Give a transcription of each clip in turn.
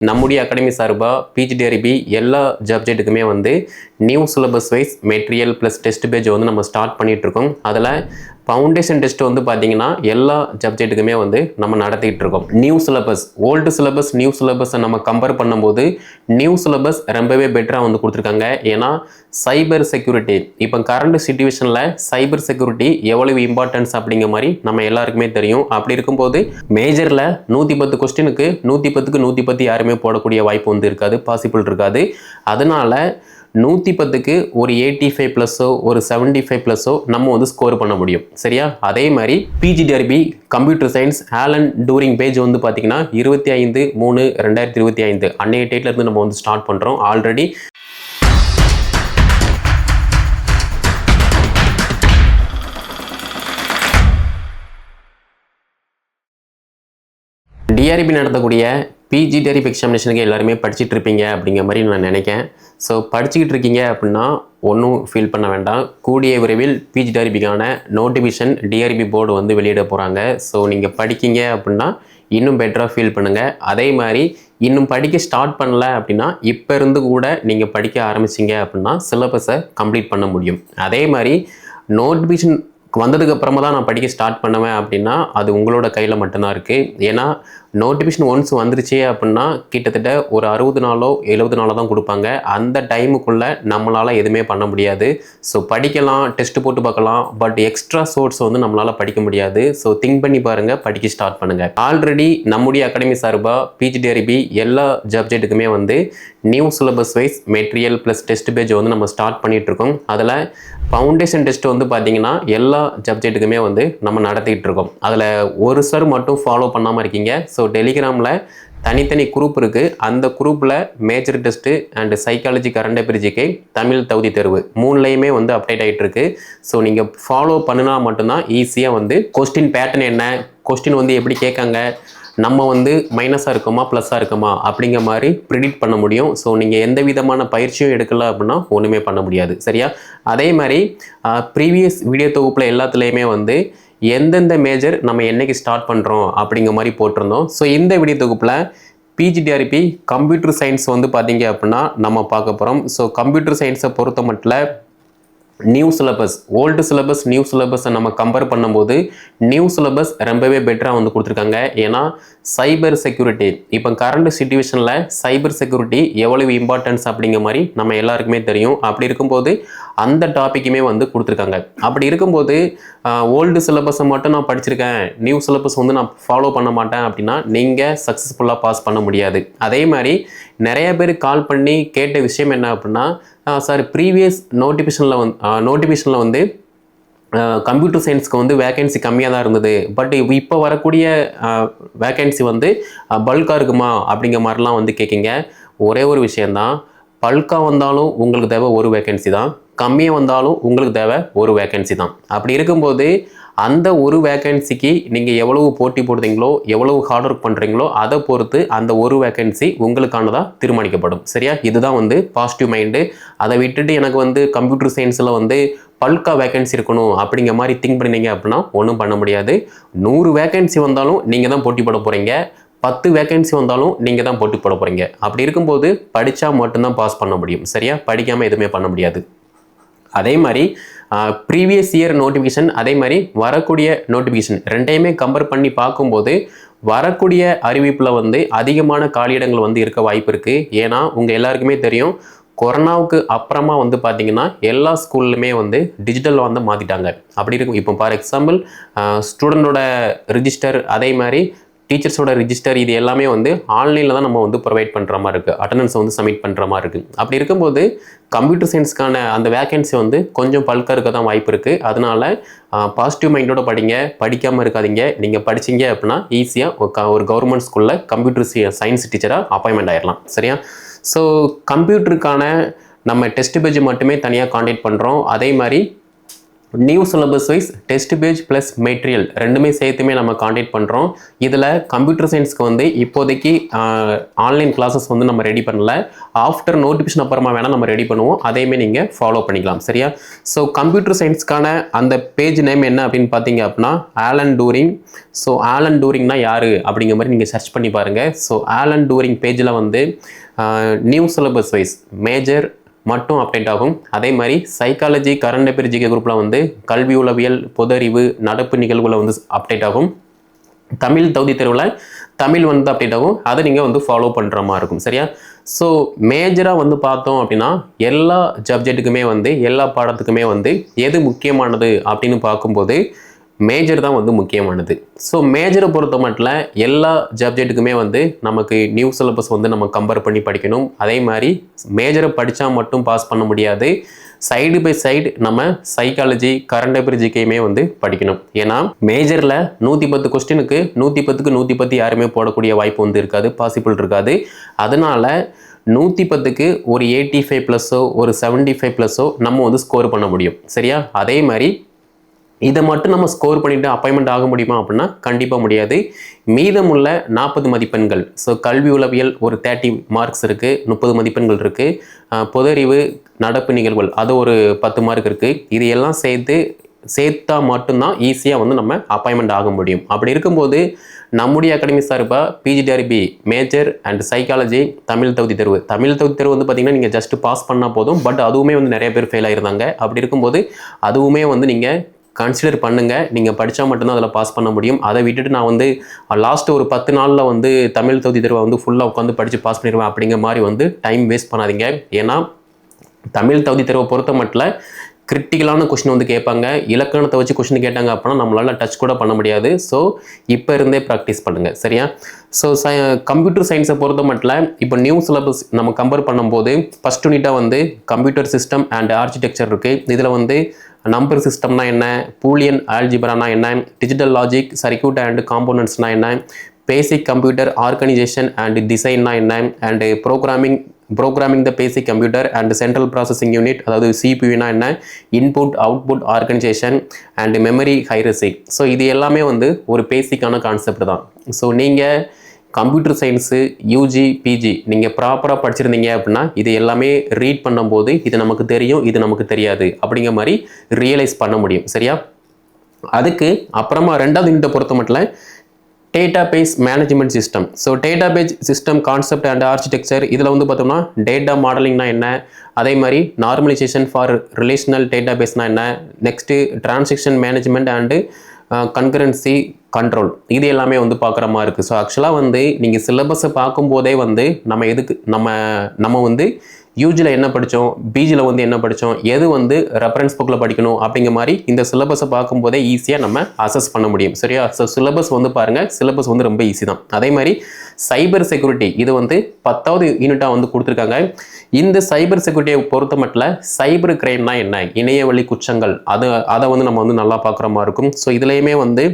நம்முடைய அகாடமி சார்பாக பிஜிடிஆர்பி எல்லா சப்ஜெக்ட்டுக்குமே வந்து new syllabus wise material plus test page வந்து நம்ம ஸ்டார்ட் பண்ணிகிட்ருக்கோம் இருக்கோம். அதில் ஃபவுண்டேஷன் டெஸ்ட் வந்து பார்த்தீங்கன்னா எல்லா சப்ஜெக்ட்டுக்குமே வந்து நம்ம நடத்திட்டு இருக்கோம். New syllabus old syllabus new சிலபஸை நம்ம கம்பேர் பண்ணும்போது நியூ சிலபஸ் ரொம்பவே பெட்டராக வந்து கொடுத்துருக்காங்க. ஏன்னா சைபர் செக்யூரிட்டி இப்போ கரண்ட் சுச்சுவேஷனில் சைபர் செக்யூரிட்டி எவ்வளவு இம்பார்ட்டன்ஸ் அப்படிங்கிற மாதிரி நம்ம எல்லாருக்குமே தெரியும். அப்படி இருக்கும்போது மேஜரில் நூற்றி பத்து கொஸ்டினுக்கு நூற்றி பத்துக்கு நூற்றி பத்து யாருமே போடக்கூடிய வாய்ப்பு வந்து இருக்காது பாசிபிள் இருக்காது. அதனால் நூற்றி பத்துக்கு ஒரு எயிட்டி ஃபைவ் ப்ளஸ்ஸோ ஒரு செவன்ட்டி ஃபைவ் ப்ளஸ்ஸோ நம்ம வந்து ஸ்கோர் பண்ண முடியும். சரியா? அதே மாதிரி PGTRB computer science Alan Turing page வந்து பார்த்தீங்கன்னா இருபத்தி ஐந்து மூணு ரெண்டாயிரத்தி இருபத்தி ஐந்து. அன்னைய டேட்லேருந்து நம்ம வந்து ஸ்டார்ட் பண்ணுறோம் ஆல்ரெடி டிஆர்பி நடத்தக்கூடிய பிஜி டெரிப் எக்ஸாமினேஷனுக்கு எல்லாருமே படிச்சுட்டு இருப்பீங்க அப்படிங்கிற மாதிரி நான் நினைக்கிறேன். ஸோ படிச்சுக்கிட்டு இருக்கீங்க அப்படின்னா ஒன்றும் ஃபீல் பண்ண வேண்டாம். கூடிய விரைவில் பிஜி டெரிபிக்கான நோட்டிஃபிகேஷன் டிஆர்பி போர்டு வந்து வெளியிட போகிறாங்க ஸோ நீங்கள் படிக்கீங்க அப்படின்னா இன்னும் பெட்டராக ஃபீல் பண்ணுங்கள் அதே மாதிரி இன்னும் படிக்க ஸ்டார்ட் பண்ணல அப்படின்னா இப்போ இருந்து கூட நீங்கள் படிக்க ஆரம்பிச்சிங்க அப்படின்னா சிலபஸை கம்ப்ளீட் பண்ண முடியும். அதே மாதிரி நோட்டிஃபிகேஷன் வந்ததுக்கு அப்புறமா தான் நான் படிக்க ஸ்டார்ட் பண்ணுவேன் அப்படின்னா அது உங்களோட கையில் மட்டும்தான் இருக்குது ஏன்னா நோட்டிஃபிகேஷன் ஒன்ஸ் வந்துருச்சு அப்படின்னா கிட்டத்தட்ட ஒரு அறுபது நாளோ எழுபது நாளோ தான் கொடுப்பாங்க. அந்த டைமுக்குள்ளே நம்மளால் எதுவுமே பண்ண முடியாது. ஸோ படிக்கலாம் டெஸ்ட் போட்டு பார்க்கலாம் பட் எக்ஸ்ட்ரா சோர்ஸ் வந்து நம்மளால் படிக்க முடியாது. ஸோ திங்க் பண்ணி பாருங்கள் படிக்க ஸ்டார்ட் பண்ணுங்கள் ஆல்ரெடி நம்முடைய அகாடமி சார்பாக பிஜிடிஆர்பி எல்லா சப்ஜெக்ட்டுக்குமே வந்து new syllabus wise material plus test page வந்து நம்ம ஸ்டார்ட் பண்ணிகிட்ருக்கோம் அதில் ஃபவுண்டேஷன் டெஸ்ட் வந்து பார்த்தீங்கன்னா எல்லா சப்ஜெக்ட்டுக்குமே வந்து நம்ம நடத்திக்கிட்டு இருக்கோம். அதில் ஒரு சார் மட்டும் ஃபாலோ பண்ணாமல் இருக்கீங்க. ஸோ டெலிகிராமில் தனித்தனி குரூப் இருக்குது அந்த குரூப்பில் major test and psychology current பிரிஜிக்கு Tamil தகுதி தேர்வு மூணுலேயுமே வந்து அப்டேட் ஆகிட்டு இருக்கு. ஸோ நீங்கள் ஃபாலோ பண்ணினா மட்டும்தான் ஈஸியாக வந்து கொஸ்டின் பேட்டர்ன் என்ன? கொஸ்டின் வந்து எப்படி கேட்காங்க? நம்ம வந்து மைனஸாக இருக்குமா ப்ளஸ்ஸாக இருக்குமா அப்படிங்கிற மாதிரி ப்ரிடிக்ட் பண்ண முடியும். ஸோ நீங்கள் எந்த விதமான பயிற்சியும் எடுக்கல அப்படின்னா ஒன்றுமே பண்ண முடியாது. சரியா? அதே மாதிரி ப்ரீவியஸ் வீடியோ தொகுப்பில் எல்லாத்துலேயுமே வந்து எந்தெந்த மேஜர் நம்ம என்னைக்கு ஸ்டார்ட் பண்ணுறோம் அப்படிங்கிற மாதிரி போட்டிருந்தோம். ஸோ இந்த வீடியோ தொகுப்பில் பிஜிடிஆர்பி கம்ப்யூட்டர் சயின்ஸ் வந்து பார்த்தீங்க அப்படின்னா நம்ம பார்க்க போகிறோம் ஸோ கம்ப்யூட்டர் சயின்ஸை பொறுத்த மட்டும் new syllabus old syllabus new சிலபஸை நம்ம கம்பேர் பண்ணும்போது நியூ சிலபஸ் ரொம்பவே பெட்டராக வந்து கொடுத்துருக்காங்க. ஏன்னா சைபர் செக்யூரிட்டி இப்போ கரண்ட் சுச்சுவேஷனில் சைபர் செக்யூரிட்டி எவ்வளவு இம்பார்ட்டன்ஸ் அப்படிங்கிற மாதிரி நம்ம எல்லாருக்குமே தெரியும். அப்படி இருக்கும்போது அந்த டாப்பிக்குமே வந்து கொடுத்துருக்காங்க. அப்படி இருக்கும்போது ஓல்டு சிலபஸை மட்டும் நான் படிச்சிருக்கேன். நியூ சிலபஸ் வந்து நான் ஃபாலோ பண்ண மாட்டேன் அப்படின்னா நீங்கள் சக்ஸஸ்ஃபுல்லாக பாஸ் பண்ண முடியாது. அதே மாதிரி நிறைய பேர் கால் பண்ணி கேட்ட விஷயம் என்ன அப்படின்னா சார் ப்ரீவியஸ் நோட்டிஃபிகேஷனில் வந்து நோட்டிஃபிகேஷனில் வந்து கம்ப்யூட்டர் சயின்ஸ்க்கு வந்து வேகன்சி கம்மியாக தான் இருந்தது. பட் இப்போ வரக்கூடிய வேகன்சி வந்து பல்காக இருக்குமா அப்படிங்கிற மாதிரிலாம் வந்து கேட்குங்க ஒரே ஒரு விஷயந்தான் பல்காக வந்தாலும் உங்களுக்கு தேவை ஒரு வேகன்சி தான். கம்மியாக வந்தாலும் உங்களுக்கு தேவை ஒரு வேகன்சி தான். அப்படி இருக்கும்போது அந்த ஒரு வேகன்சிக்கு நீங்கள் எவ்வளவு போட்டி போடுறீங்களோ எவ்வளவு ஹார்ட் ஒர்க் பண்ணுறீங்களோ அதை பொறுத்து அந்த ஒரு வேகன்சி உங்களுக்கானதாக தீர்மானிக்கப்படும். சரியா? இதுதான் வந்து பாசிட்டிவ் மைண்டு அதை விட்டுட்டு எனக்கு வந்து கம்ப்யூட்டர் சயின்ஸில் வந்து பல்கா வேகன்சி இருக்கணும் அப்படிங்கிற மாதிரி திங்க் பண்ணினீங்க அப்படின்னா ஒன்றும் பண்ண முடியாது. நூறு வேகன்சி வந்தாலும் நீங்கள் தான் போட்டி போட போகிறீங்க பத்து வேகன்சி வந்தாலும் நீங்கள் தான் போட்டி போட போகிறீங்க அப்படி இருக்கும்போது படித்தா மட்டும்தான் பாஸ் பண்ண முடியும். சரியா? படிக்காமல் எதுவுமே பண்ண முடியாது. அதே மாதிரி ப்ரீவியஸ் இயர் நோட்டிஃபிகேஷன் அதே மாதிரி வரக்கூடிய நோட்டிஃபிகேஷன் ரெண்டையுமே கம்பேர் பண்ணி பார்க்கும்போது வரக்கூடிய அறிவிப்பில் வந்து அதிகமான காலியிடங்கள் வந்து இருக்க வாய்ப்பு இருக்குது ஏன்னா உங்கள் எல்லாருக்குமே தெரியும் கொரோனாவுக்கு அப்புறமா வந்து பார்த்தீங்கன்னா எல்லா ஸ்கூல்லுமே வந்து டிஜிட்டல் வந்து மாற்றிட்டாங்க அப்படி இருக்கும். இப்போ ஃபார் எக்ஸாம்பிள் ஸ்டூடெண்டோட ரிஜிஸ்டர் அதே மாதிரி டீச்சர்ஸோட ரிஜிஸ்டர் இது எல்லாமே வந்து ஆன்லைனில் தான் நம்ம வந்து ப்ரொவைட் பண்ணுற மாதிரி இருக்குது அட்டண்டன்ஸ் வந்து சப்மிட் பண்ணுற மாதிரி இருக்குது அப்படி இருக்கும்போது கம்ப்யூட்டர் சயின்ஸ்க்கான அந்த வேகன்சி வந்து கொஞ்சம் பல்காக இருக்க தான் வாய்ப்பு இருக்குது அதனால் பாசிட்டிவ் மைண்டோட படிங்க படிக்காமல் இருக்காதீங்க. நீங்கள் படிச்சீங்க அப்படின்னா ஈஸியாக ஒரு கவர்மெண்ட் ஸ்கூலில் கம்ப்யூட்டர் சயின்ஸ் டீச்சராக அப்பாயின்மெண்ட் ஆயிடலாம் சரியா? ஸோ கம்ப்யூட்டருக்கான நம்ம டெஸ்ட் பேஜ் மட்டுமே தனியாக காண்டாக்ட் பண்ணுறோம் அதே மாதிரி new syllabus wise test page plus material ரெண்டுமே சேர்த்துமே நம்ம காண்டாக்ட் பண்ணுறோம் இதில் கம்ப்யூட்டர் சயின்ஸ்க்கு வந்து இப்போதைக்கு ஆன்லைன் கிளாஸஸ் வந்து நம்ம ரெடி பண்ணல. ஆஃப்டர் நோட்டிஃபிகேஷன் அப்புறமா வேணால் நம்ம ரெடி பண்ணுவோம். அதையுமே நீங்கள் ஃபாலோ பண்ணிக்கலாம். சரியா? ஸோ கம்ப்யூட்டர் சயின்ஸ்க்கான அந்த பேஜ் நேம் என்ன அப்படின்னு பார்த்தீங்க அப்படின்னா ஆலன் டூரிங் ஸோ ஆலன் டூரிங்னா யார்? அப்படிங்கிற மாதிரி நீங்கள் சர்ச் பண்ணி பாருங்கள் ஸோ ஆலன் டூரிங் பேஜில் வந்து நியூ சிலபஸ் வைஸ் மேஜர் மட்டும் அப்டேட் ஆகும். அதே மாதிரி சைக்காலஜி கரண்ட் அஃபேர் ஜிகே குரூப்பில் வந்து கல்வி உளவியல் பொதறிவு நடப்பு நிகழ்வுல வந்து அப்டேட் ஆகும். தமிழ் தகுதி தேர்வில் தமிழ் வந்து அப்டேட் ஆகும். அதை நீங்கள் வந்து ஃபாலோ பண்ணுற மாதிரி இருக்கும் சரியா? ஸோ மேஜராக வந்து பார்த்தோம் அப்படின்னா எல்லா சப்ஜெக்ட்டுக்குமே வந்து எல்லா பாடத்துக்குமே வந்து எது முக்கியமானது அப்படின்னு பார்க்கும்போது மேஜர் தான் வந்து முக்கியமானது. ஸோ மேஜரை பொறுத்த மட்டும் எல்லா சப்ஜெக்ட்டுக்குமே வந்து நமக்கு நியூ சிலபஸ் வந்து நம்ம கம்பேர் பண்ணி படிக்கணும். அதே மாதிரி மேஜரை படித்தா மட்டும் பாஸ் பண்ண முடியாது. சைடு பை சைடு நம்ம சைக்காலஜி கரண்ட் அஃபேர் ஜிக்கையுமே வந்து படிக்கணும். ஏன்னா மேஜரில் நூற்றி பத்து கொஸ்டினுக்கு நூற்றி பத்துக்கு நூற்றி பத்து யாருமே போடக்கூடிய வாய்ப்பு வந்து இருக்காது பாசிபிள் இருக்காது. அதனால் நூற்றி பத்துக்கு ஒரு எயிட்டி ஃபைவ் ப்ளஸ்ஸோ ஒரு செவன்ட்டி ஃபைவ் ப்ளஸ்ஸோ நம்ம வந்து ஸ்கோர் பண்ண முடியும். சரியா? அதே மாதிரி இதை மட்டும் நம்ம ஸ்கோர் பண்ணிவிட்டு அப்பாயின்மெண்ட் ஆக முடியுமா அப்படின்னா கண்டிப்பாக முடியாது. மீதமுள்ள நாற்பது மதிப்பெண்கள். ஸோ கல்வி உளவியல் ஒரு தேர்ட்டி மார்க்ஸ் இருக்குது முப்பது மதிப்பெண்கள் இருக்குது பொதறிவு நடப்பு நிகழ்வுகள் அது ஒரு பத்து மார்க் இருக்குது இது எல்லாம் சேர்த்து சேர்த்தா மட்டும்தான் ஈஸியாக வந்து நம்ம அப்பாயின்மெண்ட் ஆக முடியும். அப்படி இருக்கும்போது நம்முடைய அகாடமி சார்பாக PGTRB major and psychology Tamil தகுதி தேர்வு. தமிழ் தகுதி தேர்வு வந்து பார்த்திங்கன்னா நீங்கள் ஜஸ்ட் பாஸ் பண்ணால் போதும். பட் அதுவுமே வந்து நிறைய பேர் ஃபெயில் ஆயிருந்தாங்க. அப்படி இருக்கும்போது அதுவுமே வந்து நீங்கள் கன்சிடர் பண்ணுங்கள் நீங்கள் படித்தா மட்டும்தான் அதில் பாஸ் பண்ண முடியும். அதை விட்டுட்டு நான் வந்து லாஸ்ட்டு ஒரு பத்து நாளில் வந்து தமிழ் தகுதி தேர்வை வந்து ஃபுல்லாக உட்காந்து படித்து பாஸ் பண்ணிடுவேன் அப்படிங்கிற மாதிரி வந்து டைம் வேஸ்ட் பண்ணாதீங்க. ஏன்னா தமிழ் தகுதி தேர்வை பொறுத்த மட்டும் கிரிட்டிக்கலான கொஷின் வந்து கேட்பாங்க. இலக்கணத்தை வச்சு கொஷின் கேட்டாங்க அப்படின்னா நம்மளால் டச் கூட பண்ண முடியாது. ஸோ இப்போ இருந்தே ப்ராக்டிஸ் பண்ணுங்கள் சரியா? ஸோ ச கம்ப்யூட்டர் சயின்ஸை பொறுத்த மட்டும் இப்போ நியூ சிலபஸ் நம்ம கம்பேர் பண்ணும்போது ஃபஸ்ட் யூனிட்டாக வந்து கம்ப்யூட்டர் சிஸ்டம் அண்ட் ஆர்கிடெக்சர் இருக்குது இதில் வந்து நம்பர் சிஸ்டம்னா என்ன பூலியன் ஆல்ஜிபரானா என்ன டிஜிட்டல் லாஜிக் சர்க்கியூட் அண்ட் காம்போனன்ட்ஸ்னா என்ன பேசிக் கம்ப்யூட்டர் ஆர்கனைசேஷன் அண்ட் டிசைன்னா என்ன and programming programming the basic computer and central processing unit அதாவது சிபியூனா என்ன? Input output organisation and memory hierarchy so இது எல்லாமே வந்து ஒரு பேசிக்கான கான்செப்ட் தான். ஸோ நீங்கள் கம்ப்யூட்டர் சயின்ஸு யூஜி பிஜி நீங்கள் ப்ராப்பராக படிச்சிருந்தீங்க அப்படின்னா இது எல்லாமே ரீட் பண்ணும்போது இது நமக்கு தெரியும் இது நமக்கு தெரியாது. அப்படிங்கிற மாதிரி ரியலைஸ் பண்ண முடியும். சரியா? அதுக்கு அப்புறமா ரெண்டாவது யூனிட்டை பொறுத்த மட்டும் data base management system so database system concept and architecture இதில் வந்து பார்த்தோம்னா டேட்டா மாடலிங்னா என்ன? அதே மாதிரி நார்மலைசேஷன் ஃபார் ரிலேஷனல் டேட்டாபேஸ்னா என்ன? Next transaction management and concurrency control இது எல்லாமே வந்து பார்க்குற மாதிரி இருக்குது ஸோ ஆக்சுவலாக வந்து நீங்கள் சிலபஸை பார்க்கும்போதே வந்து நம்ம எதுக்கு நம்ம நம்ம வந்து யூஜியில் என்ன படித்தோம் பிஜியில் வந்து என்ன படித்தோம் எது வந்து ரெஃபரன்ஸ் புக்கில் படிக்கணும் அப்படிங்கிற மாதிரி இந்த சிலபஸை பார்க்கும்போதே ஈஸியாக நம்ம அசஸ் பண்ண முடியும். சரியா? ஸோ சிலபஸ் வந்து பாருங்கள் சிலபஸ் வந்து ரொம்ப ஈஸி தான். அதே மாதிரி சைபர் செக்யூரிட்டி இது வந்து பத்தாவது யூனிட்டாக வந்து கொடுத்துருக்காங்க. இந்த சைபர் செக்யூரிட்டியை பொறுத்த மட்டும் சைபர் கிரைம்னா என்ன? இணையவழி குற்றங்கள் அது அதை வந்து நம்ம வந்து நல்லா பார்க்குற மாதிரி இருக்கும். ஸோ இதுலேயுமே வந்து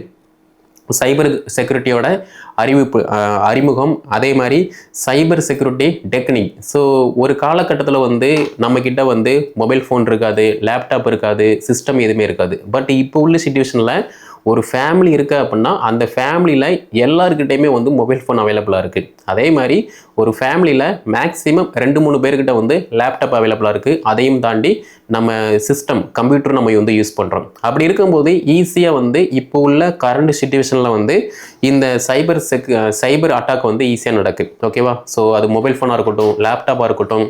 சைபர் செக்யூரிட்டியோட அறிவிப்பு அறிமுகம். அதே மாதிரி சைபர் செக்யூரிட்டி டெக்னிக் ஸோ ஒரு காலகட்டத்தில் வந்து நம்மக்கிட்ட வந்து மொபைல் ஃபோன் இருக்காது லேப்டாப் இருக்காது சிஸ்டம் எதுவுமே இருக்காது. பட் இப்போ உள்ள சுச்சுவேஷனில் ஒரு ஃபேமிலி இருக்குது அப்படின்னா அந்த ஃபேமிலியில் எல்லாருக்கிட்டையுமே வந்து மொபைல் ஃபோன் அவைலபிளாக இருக்குது அதே மாதிரி ஒரு ஃபேமிலியில் மேக்ஸிமம் ரெண்டு மூணு பேர்கிட்ட வந்து லேப்டாப் அவைலபிளாக இருக்குது அதையும் தாண்டி நம்ம சிஸ்டம் கம்ப்யூட்டர் நம்ம வந்து யூஸ் பண்ணுறோம் அப்படி இருக்கும்போது ஈஸியாக வந்து இப்போ உள்ள கரண்ட் சுச்சுவேஷனில் வந்து இந்த சைபர் செக் சைபர் அட்டாக் வந்து ஈஸியாக நடக்குது ஓகேவா ஸோ அது மொபைல் ஃபோனாக இருக்கட்டும் லேப்டாப்பாக இருக்கட்டும்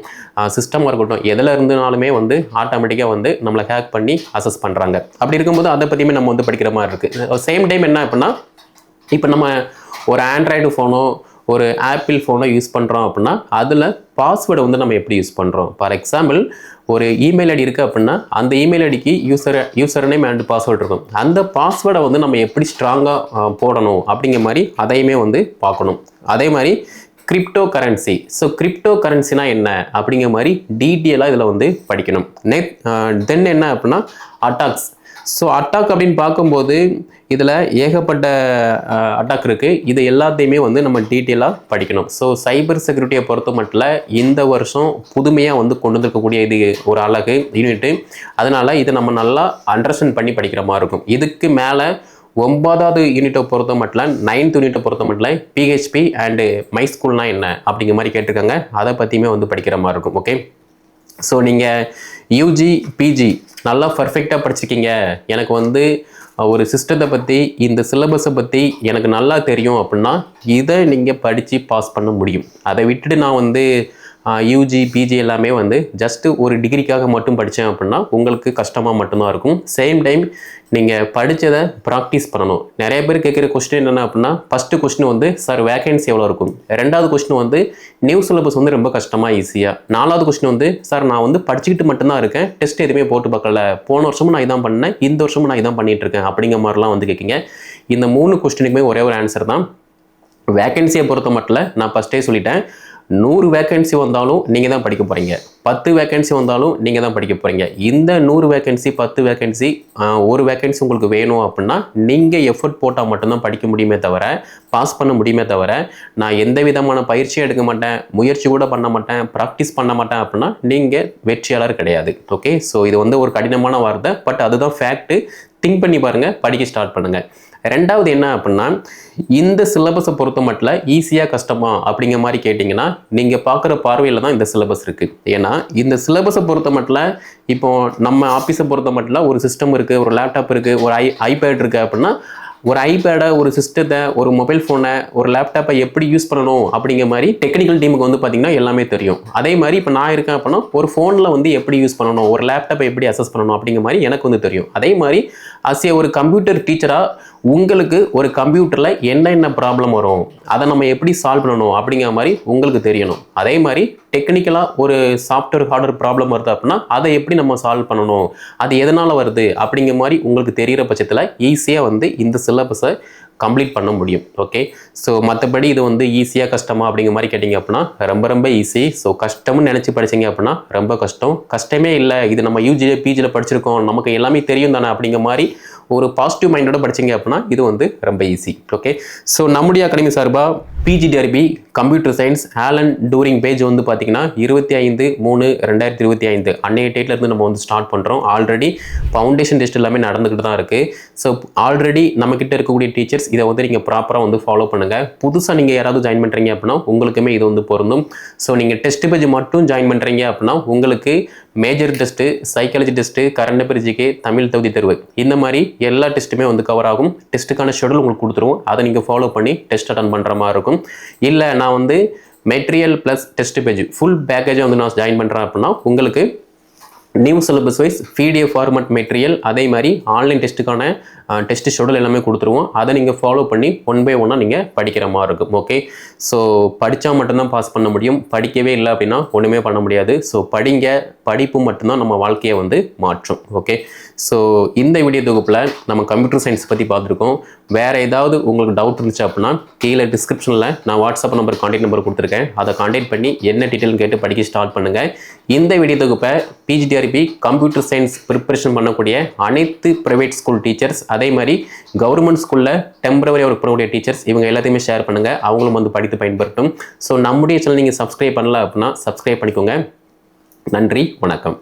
சிஸ்டமாக இருக்கட்டும் எதில் இருந்தனாலுமே வந்து ஆட்டோமேட்டிக்காக வந்து நம்மளை ஹேக் பண்ணி அசஸ் பண்ணுறாங்க அப்படி இருக்கும்போது அதை பற்றியுமே நம்ம வந்து படிக்கிற மாதிரி இருக்குது சேம் டைம் என்ன அப்படின்னா இப்போ நம்ம ஒரு ஆண்ட்ராய்டு ஃபோனோ ஒரு ஆப்பிள் ஃபோனோ யூஸ் பண்ணுறோம் அப்படின்னா அதில் பாஸ்வேர்டை வந்து நம்ம எப்படி யூஸ் பண்ணுறோம் ஃபார் எக்ஸாம்பிள் ஒரு இமெயில் ஐடி இருக்குது அப்படின்னா அந்த இமெயில் ஐடிக்கு user user name and password இருக்கும். அந்த பாஸ்வேர்டை வந்து நம்ம எப்படி ஸ்ட்ராங்காக போடணும் அப்படிங்கிற மாதிரி அதையுமே வந்து பார்க்கணும். அதே மாதிரி கிரிப்டோ கரன்சி ஸோ கிரிப்டோ கரன்சினா என்ன அப்படிங்கிற மாதிரி டீட்டெயிலாக இதில் வந்து படிக்கணும். நெக் தென் என்ன அப்படின்னா அட்டாக்ஸ் ஸோ அட்டாக் அப்படின்னு பார்க்கும்போது இதில் ஏகப்பட்ட அட்டாக் இருக்குது இது எல்லாத்தையுமே வந்து நம்ம டீட்டெயிலாக படிக்கணும். ஸோ சைபர் செக்யூரிட்டியை பொறுத்த மட்டும் இந்த வருஷம் புதுமையாக வந்து கொண்டு வந்திருக்கக்கூடிய இது ஒரு அழகு யூனிட்டு அதனால் இதை நம்ம நல்லா அண்டர்ஸ்டாண்ட் பண்ணி படிக்கிற மாதிரி இருக்கும். இதுக்கு மேலே ஒன்பதாவது யூனிட்டை பொறுத்த மட்டும் நைன்த் யூனிட்டை பொறுத்த மட்டும் பிஹெச்பி அண்டு மை ஸ்கூல்னால் என்ன? அப்படிங்கிற மாதிரி கேட்டிருக்காங்க. அதை பற்றியுமே வந்து படிக்கிற மாதிரி இருக்கும். ஓகே ஸோ நீங்கள் யூஜி பிஜி நல்லா பர்ஃபெக்டாக படிச்சிருக்கீங்க. எனக்கு வந்து ஒரு சிஸ்டத்தை பற்றி இந்த சிலபஸை பற்றி எனக்கு நல்லா தெரியும் அப்படின்னா இதை நீங்கள் படித்து பாஸ் பண்ண முடியும். அதை விட்டுட்டு நான் வந்து யூஜி பிஜி எல்லாமே வந்து ஜஸ்ட்டு ஒரு டிகிரிக்காக மட்டும் படித்தேன் அப்படின்னா உங்களுக்கு கஷ்டமாக மட்டும்தான் இருக்கும். சேம் டைம் நீங்கள் படித்ததை ப்ராக்டிஸ் பண்ணணும். நிறைய பேர் கேட்குற கொஸ்டின் என்னென்ன அப்படின்னா ஃபஸ்ட்டு கொஸ்டின் வந்து சார் வேகன்சி எவ்வளோ இருக்கும்? ரெண்டாவது கொஸ்டின் வந்து நியூ சிலபஸ் வந்து ரொம்ப கஷ்டமாக ஈஸியாக நாலாவது கொஸ்டின் வந்து சார் நான் வந்து படிச்சுக்கிட்டு மட்டும்தான் இருக்கேன். டெஸ்ட் எதுவுமே போட்டு பார்க்கல. போன வருஷமும் நான் இதான் பண்ணேன். இந்த வருஷமும் நான் இதான் பண்ணிகிட்டு இருக்கேன். அப்படிங்கிற மாதிரிலாம் வந்து கேட்குங்க. இந்த மூணு கொஸ்டினுக்குமே ஒரே ஒரு ஆன்சர் தான். வேகன்சியை பொறுத்த மட்டும் நான் ஃபஸ்ட்டே சொல்லிட்டேன். நூறு வேகன்சி வந்தாலும் நீங்கள் தான் படிக்க போகிறீங்க பத்து வேகன்சி வந்தாலும் நீங்கள் தான் படிக்க போகிறீங்க இந்த நூறு வேகன்சி பத்து வேகன்சி ஒரு வேகன்சி உங்களுக்கு வேணும் அப்படின்னா நீங்கள் எஃபர்ட் போட்டால் மட்டும்தான் படிக்க முடியுமே தவிர பாஸ் பண்ண முடியுமே தவிர நான் எந்த விதமான பயிற்சியும் எடுக்க மாட்டேன் முயற்சி கூட பண்ண மாட்டேன் ப்ராக்டிஸ் பண்ண மாட்டேன் அப்படின்னா நீங்கள் வெற்றியாளர் கிடையாது. ஓகே ஸோ இது வந்து ஒரு கடினமான வார்த்தை பட் அதுதான் ஃபேக்ட்டு திங்க் பண்ணி பாருங்கள் படிக்க ஸ்டார்ட் பண்ணுங்கள் ரெண்டாவது என்ன அப்படின்னா இந்த சிலபஸை பொறுத்த மட்டும் ஈஸியாக கஷ்டமா அப்படிங்கிற மாதிரி கேட்டிங்கன்னா நீங்கள் பார்க்குற பார்வையில் தான் இந்த சிலபஸ் இருக்குது ஏன்னா இந்த சிலபஸை பொறுத்த மட்டும் இப்போ நம்ம ஆஃபீஸை பொறுத்த மட்டும் ஒரு சிஸ்டம் இருக்குது ஒரு லேப்டாப் இருக்குது ஒரு ஐ ஐபேட் இருக்குது அப்படின்னா ஒரு ஐபேடை ஒரு சிஸ்டத்தை ஒரு மொபைல் ஃபோனை ஒரு லேப்டாப்பை எப்படி யூஸ் பண்ணணும் அப்படிங்கிற மாதிரி டெக்னிக்கல் டீமுக்கு வந்து பார்த்திங்கன்னா எல்லாமே தெரியும். அதே மாதிரி இப்போ நான் இருக்கேன் அப்படின்னா ஒரு ஃபோனில் வந்து எப்படி யூஸ் பண்ணணும் ஒரு லேப்டாப்பை எப்படி அசஸ் பண்ணணும் அப்படிங்கிற மாதிரி எனக்கு வந்து தெரியும். அதே மாதிரி அஸ் ஒரு கம்ப்யூட்டர் டீச்சராக உங்களுக்கு ஒரு கம்ப்யூட்டரில் என்னென்ன ப்ராப்ளம் வரும் அதை நம்ம எப்படி சால்வ் பண்ணணும் அப்படிங்கிற மாதிரி உங்களுக்கு தெரியணும். அதே மாதிரி டெக்னிக்கலாக ஒரு சாஃப்ட்வேர் ஹார்ட்வேர் ப்ராப்ளம் வருது அப்படின்னா அதை எப்படி நம்ம சால்வ் பண்ணணும்? அது எதனால் வருது? அப்படிங்கிற மாதிரி உங்களுக்கு தெரிகிற பட்சத்தில் ஈஸியாக வந்து இந்த சிலபஸை கம்ப்ளீட் பண்ண முடியும். ஓகே ஸோ மற்றபடி இது வந்து ஈஸியாக கஷ்டமா அப்படிங்கிற மாதிரி கேட்டிங்க அப்படின்னா ரொம்ப ரொம்ப ஈஸி ஸோ கஷ்டம்னு நினச்சி படிச்சிங்க அப்படின்னா ரொம்ப கஷ்டம். கஷ்டமே இல்லை. இது நம்ம யூஜியில் பிஜியில் படிச்சிருக்கோம். நமக்கு எல்லாமே தெரியும் தானே அப்படிங்கிற மாதிரி ஒரு பாசிட்டிவ் மைண்டோட படிச்சிங்க அப்படின்னா இது வந்து ரொம்ப ஈஸி ஓகே ஸோ நம்முடைய அகாடமி சார்பாக PGTRB computer science Alan Turing page வந்து பார்த்தீங்கன்னா இருபத்தி ஐந்து மூணு ரெண்டாயிரத்தி இருபத்தி ஐந்து. அன்னைய டேட்லேருந்து நம்ம வந்து ஸ்டார்ட் பண்ணுறோம் ஆல்ரெடி ஃபவுண்டேஷன் டெஸ்ட் எல்லாமே நடந்துக்கிட்டு தான் இருக்குது ஸோ ஆல்ரெடி நம்மக்கிட்ட இருக்கக்கூடிய டீச்சர்ஸ் இதை வந்து நீங்கள் ப்ராப்பராக வந்து ஃபாலோ பண்ணுங்கள் புதுசாக நீங்கள் யாராவது ஜாயின் பண்ணுறீங்க அப்படின்னா உங்களுக்குமே இது வந்து பொருந்தும். ஸோ நீங்கள் டெஸ்ட் பேஜ் மட்டும் ஜாயின் பண்ணுறீங்க அப்படின்னா உங்களுக்கு major test psychology test current affair GK Tamil தகுதி தேர்வு. இந்த மாதிரி எல்லா டெஸ்ட்டுமே வந்து கவர் ஆகும். டெஸ்ட்டுக்கான ஷெடியூல் உங்களுக்கு கொடுத்துருவோம். அதை நீங்கள் ஃபாலோ பண்ணி டெஸ்ட் அட்டன் பண்ணுற மாதிரி இருக்கும். இல்லை நான் வந்து material plus test page full பேக்கேஜை வந்து நான் ஜாயின் பண்ணுறேன் அப்படின்னா உங்களுக்கு new syllabus wise PDF format material அதே மாதிரி ஆன்லைன் டெஸ்ட்டுக்கான டெஸ்ட் ஷெடியூல் எல்லாமே கொடுத்துருவோம். அதை நீங்கள் ஃபாலோ பண்ணி ஒன் பை ஒன்னாக நீங்கள் படிக்கிற மாதிரி இருக்கும். ஓகே ஸோ படித்தா மட்டும்தான் பாஸ் பண்ண முடியும். படிக்கவே இல்லை அப்படின்னா ஒன்றுமே பண்ண முடியாது. ஸோ படிங்க படிப்பு மட்டும்தான் நம்ம வாழ்க்கையை வந்து மாற்றும். ஓகே ஸோ இந்த வீடியோ தொகுப்பில் நம்ம கம்ப்யூட்டர் சயின்ஸ் பற்றி பார்த்துருக்கோம். வேறு ஏதாவது உங்களுக்கு டவுட் இருந்துச்சு அப்படின்னா கீழே டிஸ்கிரிப்ஷனில் நான் வாட்ஸ்அப் நம்பர் கான்டாக்ட் நம்பர் கொடுத்துருக்கேன். அதை கான்டாக்ட் பண்ணி என்ன டீட்டெயில்னு கேட்டு படிக்க ஸ்டார்ட் பண்ணுங்கள் இந்த வீடியோ தொகுப்பை பிஜிடிஆர்பி கம்ப்யூட்டர் சயின்ஸ் ப்ரிப்பரேஷன் பண்ணக்கூடிய அனைத்து ப்ரைவேட் ஸ்கூல் டீச்சர்ஸ் அதே மாதிரி கவர்மெண்ட் ஸ்கூலில் டெம்பரவரி ஒர்க் பண்ணக்கூடிய டீச்சர்ஸ் இவங்க எல்லாத்தையுமே ஷேர் பண்ணுங்கள் அவங்களும் வந்து படித்து பயன்படுத்தும் ஸோ நம்முடைய சேனல் நீங்கள் சப்ஸ்கிரைப் பண்ணல அப்படின்னா சப்ஸ்கிரைப் பண்ணிக்கோங்க. நன்றி வணக்கம்.